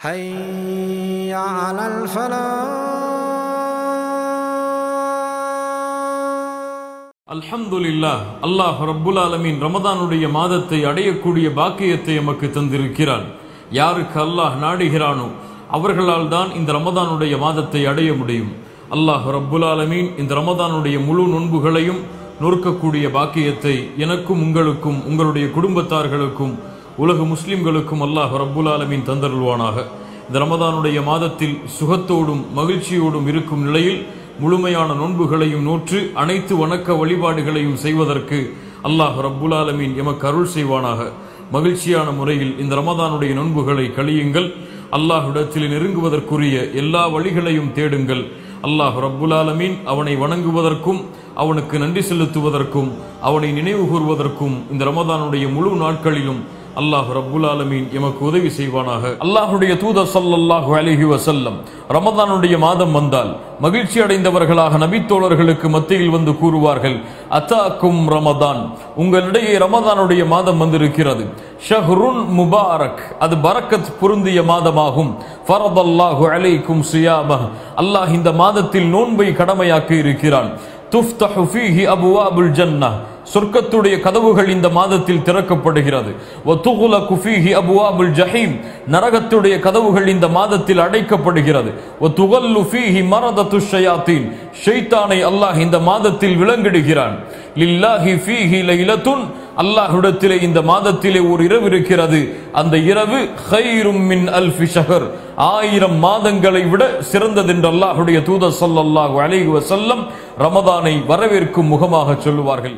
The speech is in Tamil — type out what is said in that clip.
حي على الفلاح அல்ஹம்துலில்லாஹ் அல்லாஹ் ரப்புல் ஆலமீன் ரமதானுடைய மாதத்தை அடையக்கூடிய பாக்கியத்தை எமக்கு தந்திருக்கிறான் யாருக்கு அல்லாஹ் நாடுகிறானோ அவர்களால் தான் இந்த ரமதானுடைய மாதத்தை அடைய முடியும் அல்லாஹ் ரப்புல் ஆலமீன் இந்த ரமதானுடைய முழு நோன்புகளையும் நொறுக்கக்கூடிய பாக்கியத்தை எனக்கும் உங்களுக்கும் உங்களுடைய குடும்பத்தார்களுக்கும் உலக முஸ்லிம்களுக்கும் அல்லாஹ் ரப்புல் ஆலமின் தந்தருள்வானாக. இந்த ரமதானுடைய மாதத்தில் சுகத்தோடும் மகிழ்ச்சியோடும் இருக்கும் நிலையில் முழுமையான நோன்புகளையும் நோற்று அனைத்து வணக்க வழிபாடுகளையும் செய்வதற்கு அல்லாஹ் ரப்புல் ஆலமீன் எமக்கு அருள் செய்வானாக. மகிழ்ச்சியான முறையில் இந்த ரமதானுடைய நோன்புகளை கழியுங்கள். அல்லாஹ்விடத்தில் நெருங்குவதற்குரிய எல்லா வழிகளையும் தேடுங்கள். அல்லாஹ் ரப்புல் ஆலமீன் அவனை வணங்குவதற்கும் அவனுக்கு நன்றி செலுத்துவதற்கும் அவனை நினைவு கூறுவதற்கும் இந்த ரமதானுடைய முழு நாட்களிலும் அல்லாஹ் ரப்புல் ஆலமீன் எமக்கு உதவி செய்வானாக. அல்லாஹுடைய தூதர் ஸல்லல்லாஹு அலைஹி வசல்லம் ரமதானுடைய மாதம் வந்தால் மகிழ்ச்சி அடைந்தவர்களாக நபித்தோழர்களுக்கு மத்தியில் வந்து கூறுவார்கள் அத்தாக்கும் ரமதான்? உங்களிடையே ரமதானுடைய மாதம் வந்திருக்கிறது. ஷஹ்ருன் முபாரக் அது பரக்கத் பொருந்திய மாதமாகும். ஃபரதல்லாஹு அலைக்கும் சுயாம அல்லாஹ் இந்த மாதத்தில் நோன்பை கடமையாக்கி இருக்கிறான். துஃப்தஹு ஃபீஹி அபுவாபுல் ஜன்னா சொர்க்கத்துடைய கதவுகள் இந்த மாதத்தில் திறக்கப்படுகிறது. ஒத்துகுல ஃபீஹி அபுவாபுல் ஜஹீம் நரகத்துடைய கதவுகள் இந்த மாதத்தில் அடைக்கப்படுகிறது. வத்துகல்லு ஃபீஹி மரத ஷயாத்தீன் ஷைத்தானை அல்லாஹ் இந்த மாதத்தில் விளங்கிடுகிறான் லில்லாஹி ஃபீஹி லைலத்துன் அல்லாஹ்விடத்திலே இந்த மாதத்திலே ஒரு இரவு இருக்கிறது. அந்த இரவு ஹைரும் மின் அல்ஃபி ஷஹர் ஆயிரம் மாதங்களை விட சிறந்ததென்று அல்லாஹுடைய தூதர் சொல்லல்லாஹு அலைஹி வசல்லம் ரமதானை வரவேற்கும் முகமாக சொல்லுவார்கள்.